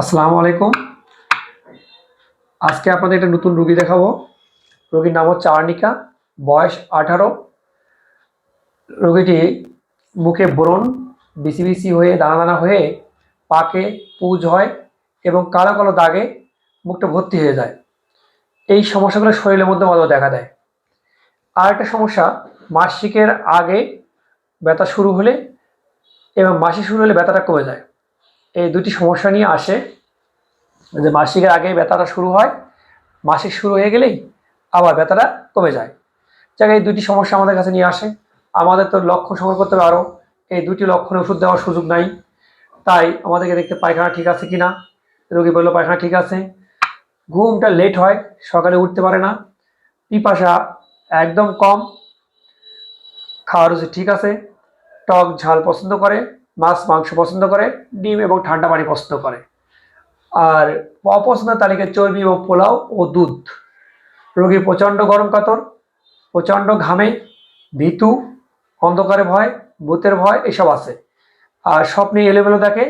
আসসালামু আলাইকুম। আজকে আপনাদের একটা নতুন রুগী দেখাবো। রোগীর নাম হচ্ছে আর্নিকা, বয়স আঠারো। রোগীটি মুখে ব্রণ বিসি হয়ে দানা দানা হয়ে পাকে পুজ হয় এবং কালো কালো দাগে মুখটা ভর্তি হয়ে যায়। এই সমস্যাগুলো শরীরের মধ্যে মাঝে দেখা দেয়। আর একটা সমস্যা, মাসিকের আগে ব্যথা শুরু হলে এবং মাসিক শুরু হলে ব্যথাটা কমে যায়। এই দুটি সমস্যা নিয়ে আসে। যে মাসিকের আগে ব্যথাটা শুরু হয়, মাসিক শুরু হয়ে গেলেই আবার ব্যথাটা কমে যায়। যাক, এই দুটি সমস্যা আমাদের কাছে নিয়ে আসে। আমাদের তো লক্ষণ সংগ্রহ করতে হবে আরও এই দুটি লক্ষণে ওষুধ দেওয়ার সুযোগ নাই। তাই আমাদেরকে দেখতে পায়খানা ঠিক আছে কি না রোগী বলল, পায়খানা ঠিক আছে। ঘুমটা লেট হয়, সকালে উঠতে পারে না। পিপাসা একদম কম। খাওয়ার রুচি ঠিক আছে। টক ঝাল পছন্দ করে। মাছ, মাংস পছন্দ করে, ডিম এবং ঠান্ডা পানি পছন্দ করে। আর অপছন্দের তালিকায় চর্বি ও পোলাও ও দুধ। রোগী প্রচণ্ড গরম কাতর, প্রচণ্ড ঘামে, ভীতু, অন্ধকারে ভয়, ভূতের ভয়, এসব আছে। আর স্বপ্নে এলোমেলো দেখে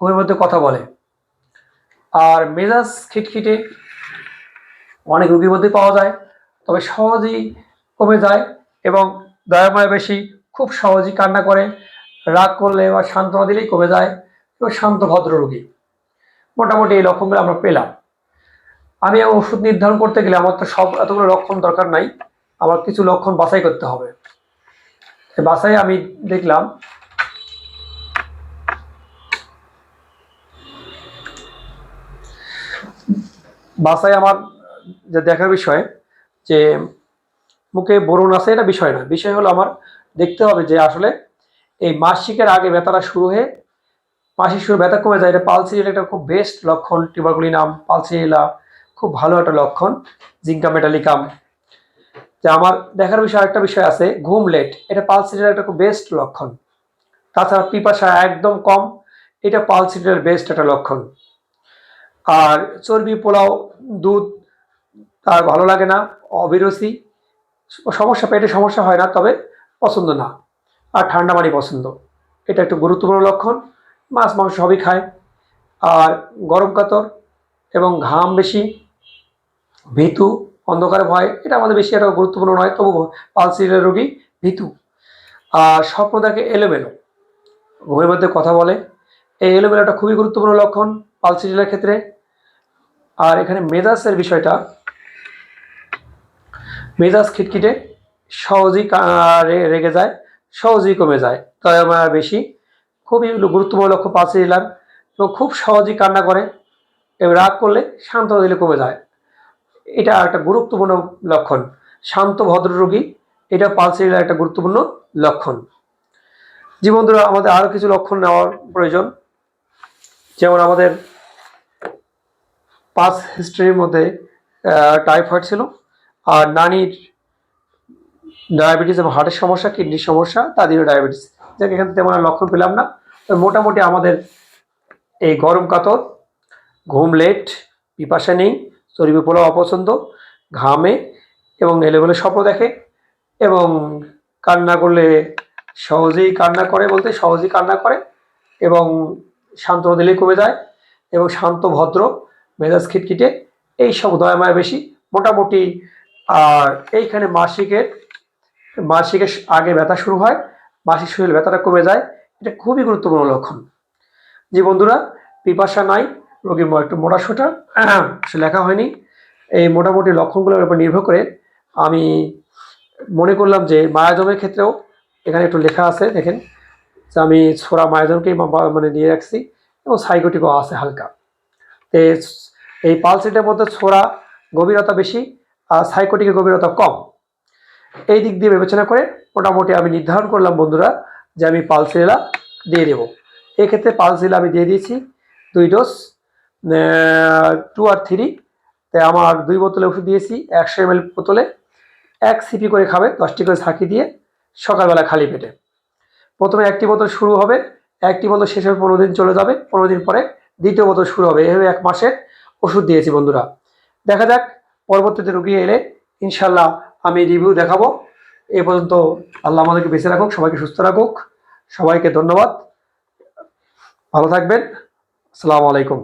ঘুমের মধ্যে কথা বলে। আর মেজাজ খিটখিটে, অনেক রোগীর মধ্যে পাওয়া যায়, তবে সহজেই কমে যায় এবং দয়াময় বেশি, খুব সহজেই কান্না করে রাগ করলে বা সান্ত্বনা দিলেই কমে যায় এবং শান্ত ভদ্র রোগী মোটামুটি এই লক্ষণগুলো আমরা পেলাম। আমি ওষুধ নির্ধারণ করতে গেলে আমার তো সব এতগুলো লক্ষণ দরকার নাই, আমার কিছু লক্ষণ বাছাই করতে হবে। বাছাই আমি দেখলাম বাছাই আমার যে দেখার বিষয়, যে মুখে বরুণ আছে এটা বিষয় না বিষয় হলো আমার দেখতে হবে যে আসলে এই মাসিকের আগে ব্যথাটা শুরু হয়ে মাসিক শুরু ব্যথা কমে যায়, এটা পালসিরিল একটা খুব বেস্ট লক্ষণ টিবারকুলিনাম পালসিরিলা খুব ভালো একটা লক্ষণ, জিঙ্কা মেটালিকাম। যে আমার দেখার বিষয় একটা বিষয় আছে, ঘুম লেট এটা পালসিরিয়ার একটা খুব বেস্ট লক্ষণ। তাছাড়া পিপাসা একদম কম, এটা পালসিরিয়ার বেস্ট একটা লক্ষণ। আর চর্বি, পোলাও, দুধ তার ভালো লাগে না অবিরসি সমস্যা পেটে সমস্যা হয় না, তবে পছন্দ না। আর ঠান্ডা পানি পছন্দ। এটা একটু গুরুত্বপূর্ণ লক্ষণ। মাছ, মাংস সবই খায়। আর গরম কাতর এবং ঘাম বেশি, ভীতু, অন্ধকার ভয়, এটা আমাদের বেশি একটা গুরুত্বপূর্ণ নয়, তবু পালসিলের রোগী ভীতু। আর স্বপ্ন দেখে এলোমেলো। ঘুমের মধ্যে কথা বলে। এই এলোমেলোটা খুবই গুরুত্বপূর্ণ লক্ষণ পালসিলের ক্ষেত্রে। আর এখানে মেজাজের বিষয়টা। মেজাজ খিটখিটে, সহজেই রেগে যায়। সহজেই কমে যায়। দয়া মায়া বেশি খুবই গুরুত্বপূর্ণ লক্ষ্য পাঁচে দিলাম এবং খুব সহজেই কান্না করে এবং রাগ করলে শান্ত দিলে কমে যায়। এটা একটা গুরুত্বপূর্ণ লক্ষণ। শান্ত ভদ্র রোগী এটা পালসিরিলার একটা গুরুত্বপূর্ণ লক্ষণ। জি বন্ধুরা, আমাদের আরও কিছু লক্ষণ নেওয়ার প্রয়োজন। যেমন আমাদের পাস হিস্ট্রির মধ্যে টাইফয়েড ছিল আর নানির ডায়াবেটিস এবং হার্টের সমস্যা কিডনির সমস্যা তাদেরও ডায়াবেটিস। যাকে, এখান থেকে তেমন লক্ষণ পেলাম না। তবে মোটামুটি আমাদের এই গরম কাতর, ঘুম লেট পিপাসা নেই, চর্বি পোলাও অপছন্দ, ঘামে এবং এলেবেলে স্বপ্ন দেখে এবং কান্না করলে সহজেই কান্না করে বলতে সহজেই কান্না করে এবং শান্ত দিলেই কমে যায় এবং শান্ত, ভদ্র, মেজাজ খিটখিটে এই সব দয়াময় বেশি। মোটামুটি, আর এইখানে মাসিকের মাসিকের আগে ব্যথা শুরু হয় মাসিক শরীরে ব্যথাটা কমে যায়। এটা খুবই গুরুত্বপূর্ণ লক্ষণ। যে বন্ধুরা, পিপাসা নাই, রোগীর একটু মোটা সোটা, সে লেখা হয়নি। এই মোটামুটি লক্ষণগুলোর উপর নির্ভর করে আমি মনে করলাম যে মায়াজমের ক্ষেত্রেও এখানে একটু লেখা আছে, দেখেন। যে আমি ছোড়া মায়াজমকেই মানে নিয়ে রাখছি এবং সাইকোটিকও আছে হালকা। তো এই পালসিটের মধ্যে ছোড়া গভীরতা বেশি আর সাইকোটিকের গভীরতা কম। এই দিক দিয়ে বিবেচনা করে মোটামুটি আমি নির্ধারণ করলাম বন্ধুরা যে আমি পালসিলা দিয়ে দেবো। এক্ষেত্রে পালসিলা আমি দিয়ে দিয়েছি দুই ডোজ টু আর থ্রি তাই আমার দুই বোতলে ওষুধ দিয়েছি, একশো এম বোতলে। এক সিপি করে খাবে, দশটি করে ছাঁকি দিয়ে সকালবেলা খালি পেটে। প্রথমে একটি বোতল শুরু হবে, একটি বোতল শেষ হবে পনেরো দিন চলে যাবে, পনেরো দিন পরে দ্বিতীয় বোতল শুরু হবে। এভাবে এক মাসের ওষুধ দিয়েছি বন্ধুরা। দেখা যাক পরবর্তীতে রুগী এলে ইনশাল্লাহ আমি রিভিউ দেখাবো। এ পর্যন্ত আল্লাহ আমাদেরকে বেঁচে রাখুক, সবাইকে সুস্থ রাখুক। সবাইকে ধন্যবাদ। ভালো থাকবেন। আসসালামু আলাইকুম।